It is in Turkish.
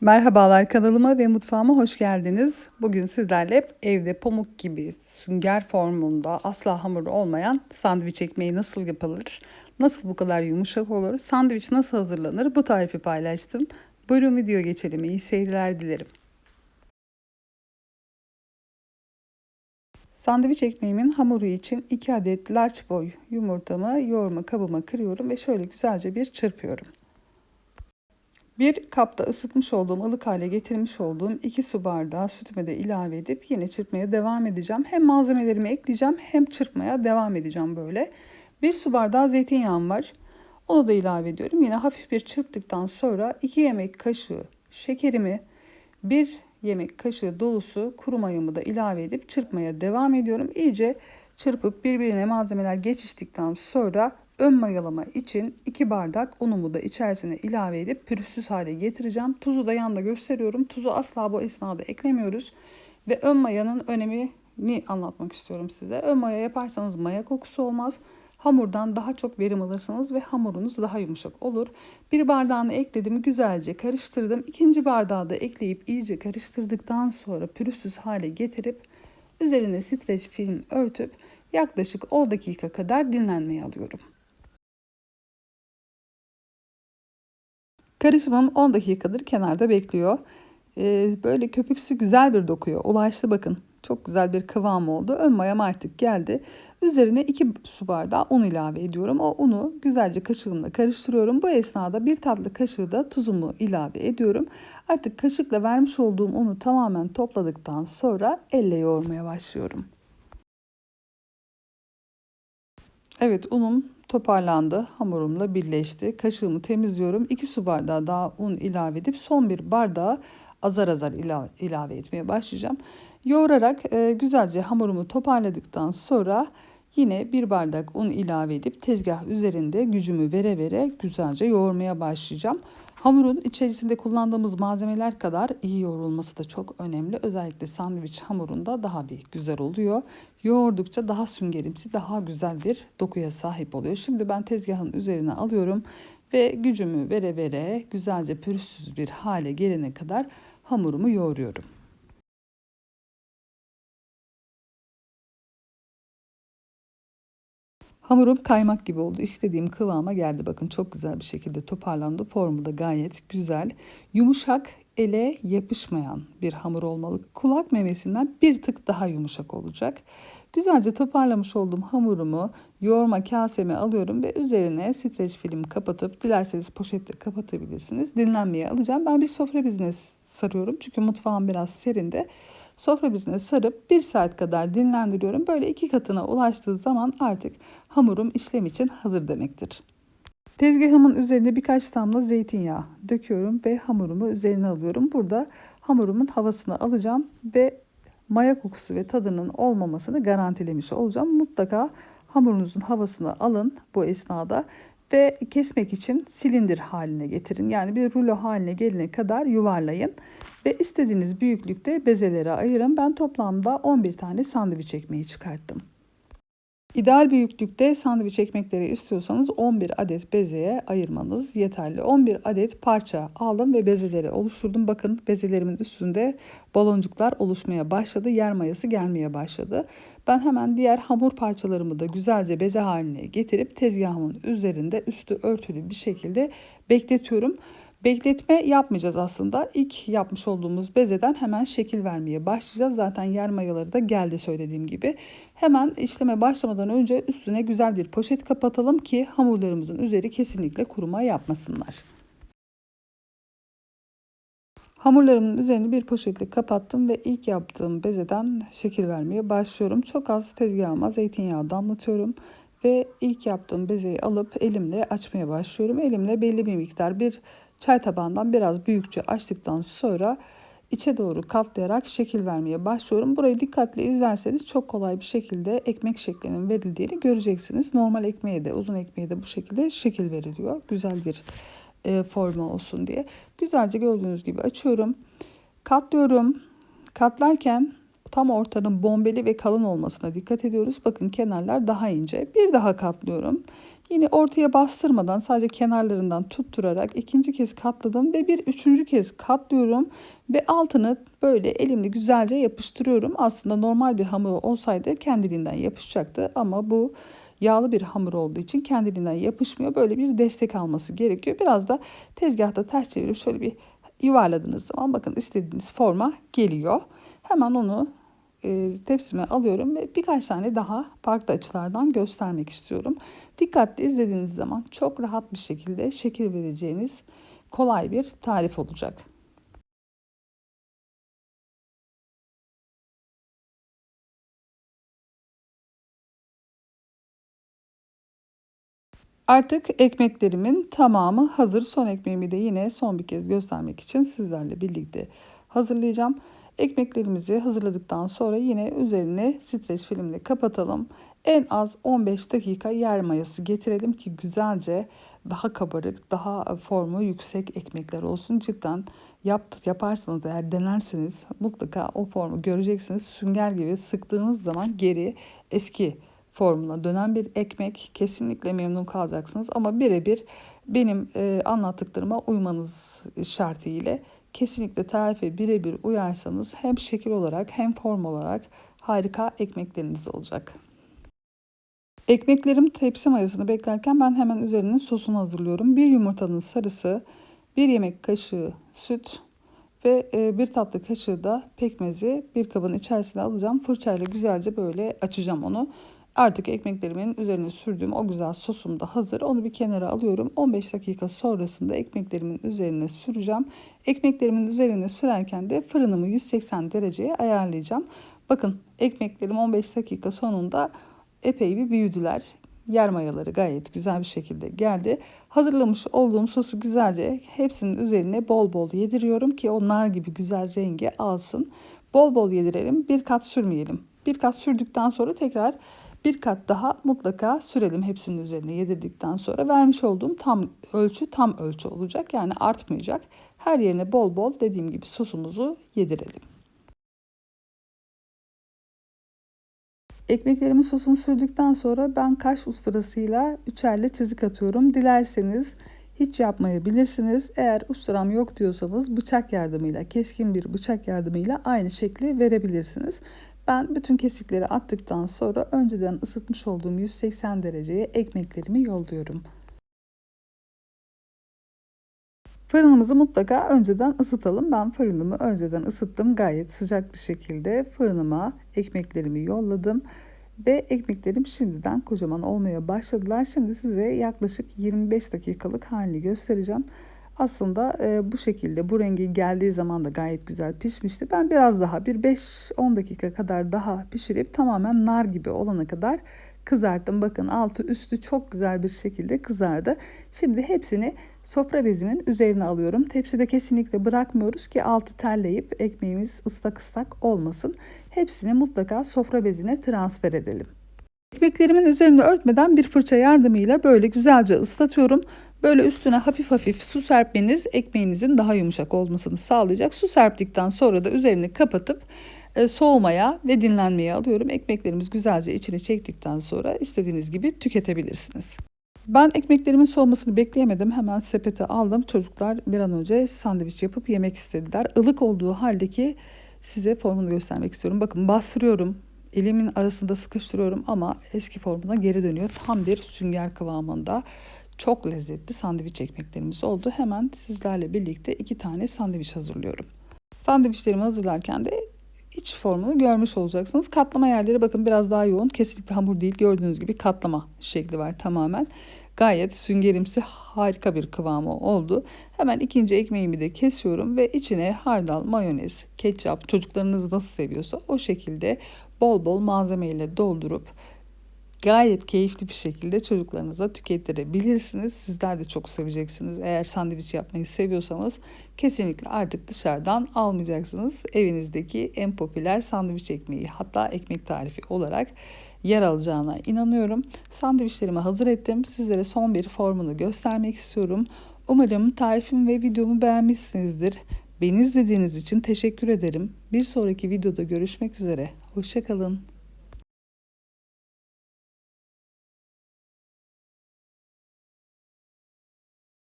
Merhabalar kanalıma ve mutfağıma hoş geldiniz. Bugün sizlerle evde pamuk gibi sünger formunda asla hamur olmayan sandviç ekmeği nasıl yapılır? Nasıl bu kadar yumuşak olur? Sandviç nasıl hazırlanır? Bu tarifi paylaştım. Buyurun video geçelim. İyi seyirler dilerim. Sandviç ekmeğimin hamuru için 2 adet large boy yumurtamı yoğurma kabıma kırıyorum ve şöyle güzelce bir çırpıyorum. Bir kapta ısıtmış olduğum, ılık hale getirmiş olduğum 2 su bardağı sütüme de ilave edip yine çırpmaya devam edeceğim. Hem malzemelerimi ekleyeceğim hem çırpmaya devam edeceğim böyle. Bir su bardağı zeytinyağım var. Onu da ilave ediyorum. Yine hafif bir çırptıktan sonra 2 yemek kaşığı şekerimi, 1 yemek kaşığı dolusu kuru mayamı da ilave edip çırpmaya devam ediyorum. İyice çırpıp birbirine malzemeler geçiştikten sonra ön mayalama için 2 bardak unumu da içerisine ilave edip pürüzsüz hale getireceğim. Tuzu da yanda gösteriyorum. Tuzu asla bu esnada eklemiyoruz. Ve ön mayanın önemini anlatmak istiyorum size. Ön maya yaparsanız maya kokusu olmaz. Hamurdan daha çok verim alırsınız ve hamurunuz daha yumuşak olur. Bir bardağını ekledim, güzelce karıştırdım. İkinci bardağı da ekleyip iyice karıştırdıktan sonra pürüzsüz hale getirip üzerine streç film örtüp yaklaşık 10 dakika kadar dinlenmeye alıyorum. Karışımım 10 dakikadır kenarda bekliyor. Ee, böyle köpüksü güzel bir dokuyor. Ulaştı bakın. Çok güzel bir kıvam oldu. Ön mayam artık geldi. Üzerine 2 su bardağı un ilave ediyorum. O unu güzelce kaşığımla karıştırıyorum. Bu esnada bir tatlı kaşığı da tuzumu ilave ediyorum. Artık kaşıkla vermiş olduğum unu tamamen topladıktan sonra elle yoğurmaya başlıyorum. Evet unum toparlandı. Hamurumla birleşti. Kaşığımı temizliyorum. 2 su bardağı daha un ilave edip son bir bardağı azar azar ilave, ilave etmeye başlayacağım. Yoğurarak e, güzelce hamurumu toparladıktan sonra yine bir bardak un ilave edip tezgah üzerinde gücümü vere vere güzelce yoğurmaya başlayacağım. Hamurun içerisinde kullandığımız malzemeler kadar iyi yoğrulması da çok önemli. Özellikle sandviç hamurunda daha bir güzel oluyor. Yoğurdukça daha süngerimsi, daha güzel bir dokuya sahip oluyor. Şimdi ben tezgahın üzerine alıyorum ve gücümü vere vere güzelce pürüzsüz bir hale gelene kadar hamurumu yoğuruyorum. Hamurum kaymak gibi oldu. İstediğim kıvama geldi. Bakın çok güzel bir şekilde toparlandı. Formu da gayet güzel. Yumuşak, ele yapışmayan bir hamur olmalı. Kulak memesinden bir tık daha yumuşak olacak. Güzelce toparlamış olduğum hamurumu yoğurma kaseme alıyorum ve üzerine streç film kapatıp dilerseniz poşetle kapatabilirsiniz. Dinlenmeye alacağım. Ben bir sofra bezine sarıyorum çünkü mutfağım biraz serinde. Sofra bezine sarıp bir saat kadar dinlendiriyorum. Böyle iki katına ulaştığı zaman artık hamurum işlem için hazır demektir. Tezgahımın üzerine birkaç damla zeytinyağı döküyorum ve hamurumu üzerine alıyorum. Burada hamurumun havasını alacağım ve maya kokusu ve tadının olmamasını garantilemiş olacağım. Mutlaka hamurunuzun havasını alın bu esnada ve kesmek için silindir haline getirin. Yani bir rulo haline gelene kadar yuvarlayın ve istediğiniz büyüklükte bezelere ayırın. Ben toplamda 11 tane sandviç ekmeği çıkarttım. İdeal büyüklükte sandviç ekmekleri istiyorsanız 11 adet bezeye ayırmanız yeterli. 11 adet parça aldım ve bezeleri oluşturdum. Bakın bezelerimin üstünde baloncuklar oluşmaya başladı. Yer mayası gelmeye başladı. Ben hemen diğer hamur parçalarımı da güzelce beze haline getirip tezgahımın üzerinde üstü örtülü bir şekilde bekletiyorum. Bekletme yapmayacağız aslında. İlk yapmış olduğumuz bezeden hemen şekil vermeye başlayacağız. Zaten yer mayaları da geldi söylediğim gibi. Hemen işleme başlamadan önce üstüne güzel bir poşet kapatalım ki hamurlarımızın üzeri kesinlikle kuruma yapmasınlar. Hamurlarımın üzerini bir poşetle kapattım ve ilk yaptığım bezeden şekil vermeye başlıyorum. Çok az tezgahıma zeytinyağı damlatıyorum ve ilk yaptığım bezeyi alıp elimle açmaya başlıyorum. Elimle belli bir miktar bir çay tabağından biraz büyükçe açtıktan sonra içe doğru katlayarak şekil vermeye başlıyorum. Burayı dikkatli izlerseniz çok kolay bir şekilde ekmek şeklinin verildiğini göreceksiniz. Normal ekmeğe de uzun ekmeğe de bu şekilde şekil veriliyor. Güzel bir e, forma olsun diye. Güzelce gördüğünüz gibi açıyorum. Katlıyorum. Katlarken tam ortanın bombeli ve kalın olmasına dikkat ediyoruz. Bakın kenarlar daha ince. Bir daha katlıyorum. Yine ortaya bastırmadan sadece kenarlarından tutturarak ikinci kez katladım ve bir üçüncü kez katlıyorum ve altını böyle elimle güzelce yapıştırıyorum. Aslında normal bir hamur olsaydı kendiliğinden yapışacaktı ama bu yağlı bir hamur olduğu için kendiliğinden yapışmıyor. Böyle bir destek alması gerekiyor. Biraz da tezgahta ters çevirip şöyle bir yuvarladığınız zaman bakın istediğiniz forma geliyor. Hemen onu tepsime alıyorum ve birkaç tane daha farklı açılardan göstermek istiyorum. Dikkatli izlediğiniz zaman çok rahat bir şekilde şekil vereceğiniz kolay bir tarif olacak. Artık ekmeklerimin tamamı hazır. Son ekmeğimi de yine son bir kez göstermek için sizlerle birlikte hazırlayacağım. Ekmeklerimizi hazırladıktan sonra yine üzerine streç filmle kapatalım. En az 15 dakika yer mayası getirelim ki güzelce daha kabarık, daha formu yüksek ekmekler olsun. Cidden yap, yaparsanız eğer denerseniz mutlaka o formu göreceksiniz. Sünger gibi sıktığınız zaman geri eski formuna dönen bir ekmek kesinlikle memnun kalacaksınız ama birebir benim e, anlattıklarıma uymanız şartıyla kesinlikle tarife birebir uyarsanız hem şekil olarak hem form olarak harika ekmekleriniz olacak. Ekmeklerim tepsi mayasını beklerken ben hemen üzerinin sosunu hazırlıyorum. Bir yumurtanın sarısı, bir yemek kaşığı süt ve e, bir tatlı kaşığı da pekmezi bir kabın içerisine alacağım. Fırçayla güzelce böyle açacağım onu. Artık ekmeklerimin üzerine sürdüğüm o güzel sosum da hazır. Onu bir kenara alıyorum. 15 dakika sonrasında ekmeklerimin üzerine süreceğim. Ekmeklerimin üzerine sürerken de fırınımı 180 dereceye ayarlayacağım. Bakın ekmeklerim 15 dakika sonunda epey bir büyüdüler. Yer mayaları gayet güzel bir şekilde geldi. Hazırlamış olduğum sosu güzelce hepsinin üzerine bol bol yediriyorum ki onlar gibi güzel rengi alsın. Bol bol yedirelim. Bir kat sürmeyelim. Bir kat sürdükten sonra tekrar bir kat daha mutlaka sürelim hepsinin üzerine yedirdikten sonra vermiş olduğum tam ölçü tam ölçü olacak. Yani artmayacak. Her yerine bol bol dediğim gibi sosumuzu yedirelim. Ekmeklerimin sosunu sürdükten sonra ben kaş usturasıyla üçerle çizik atıyorum. Dilerseniz hiç yapmayabilirsiniz. Eğer usturam yok diyorsanız bıçak yardımıyla, keskin bir bıçak yardımıyla aynı şekli verebilirsiniz. Ben bütün kesikleri attıktan sonra önceden ısıtmış olduğum 180 dereceye ekmeklerimi yolluyorum. Fırınımızı mutlaka önceden ısıtalım. Ben fırınımı önceden ısıttım. Gayet sıcak bir şekilde fırınıma ekmeklerimi yolladım. Ve ekmeklerim şimdiden kocaman olmaya başladılar. Şimdi size yaklaşık 25 dakikalık halini göstereceğim. Aslında e, bu şekilde bu rengi geldiği zaman da gayet güzel pişmişti. Ben biraz daha bir 5-10 dakika kadar daha pişirip tamamen nar gibi olana kadar kızarttım. Bakın altı üstü çok güzel bir şekilde kızardı. Şimdi hepsini sofra bezimin üzerine alıyorum. Tepside kesinlikle bırakmıyoruz ki altı terleyip ekmeğimiz ıslak ıslak olmasın. Hepsini mutlaka sofra bezine transfer edelim. Ekmeklerimin üzerine örtmeden bir fırça yardımıyla böyle güzelce ıslatıyorum. Böyle üstüne hafif hafif su serpmeniz ekmeğinizin daha yumuşak olmasını sağlayacak. Su serptikten sonra da üzerini kapatıp soğumaya ve dinlenmeye alıyorum. Ekmeklerimiz güzelce içine çektikten sonra istediğiniz gibi tüketebilirsiniz. Ben ekmeklerimin soğumasını bekleyemedim. Hemen sepete aldım. Çocuklar bir an önce sandviç yapıp yemek istediler. Ilık olduğu haldeki size formunu göstermek istiyorum. Bakın bastırıyorum. Elimin arasında sıkıştırıyorum ama eski formuna geri dönüyor. Tam bir sünger kıvamında. Çok lezzetli sandviç ekmeklerimiz oldu. Hemen sizlerle birlikte iki tane sandviç hazırlıyorum. Sandviçlerimi hazırlarken de iç formunu görmüş olacaksınız. Katlama yerleri bakın biraz daha yoğun. Kesinlikle hamur değil. Gördüğünüz gibi katlama şekli var tamamen. Gayet süngerimsi harika bir kıvamı oldu. Hemen ikinci ekmeğimi de kesiyorum ve içine hardal, mayonez, ketçap çocuklarınız nasıl seviyorsa o şekilde bol bol malzemeyle doldurup gayet keyifli bir şekilde çocuklarınıza tüketirebilirsiniz. Sizler de çok seveceksiniz. Eğer sandviç yapmayı seviyorsanız kesinlikle artık dışarıdan almayacaksınız. Evinizdeki en popüler sandviç ekmeği hatta ekmek tarifi olarak yer alacağına inanıyorum. Sandviçlerimi hazır ettim. Sizlere son bir formunu göstermek istiyorum. Umarım tarifim ve videomu beğenmişsinizdir. Beni izlediğiniz için teşekkür ederim. Bir sonraki videoda görüşmek üzere. Hoşçakalın.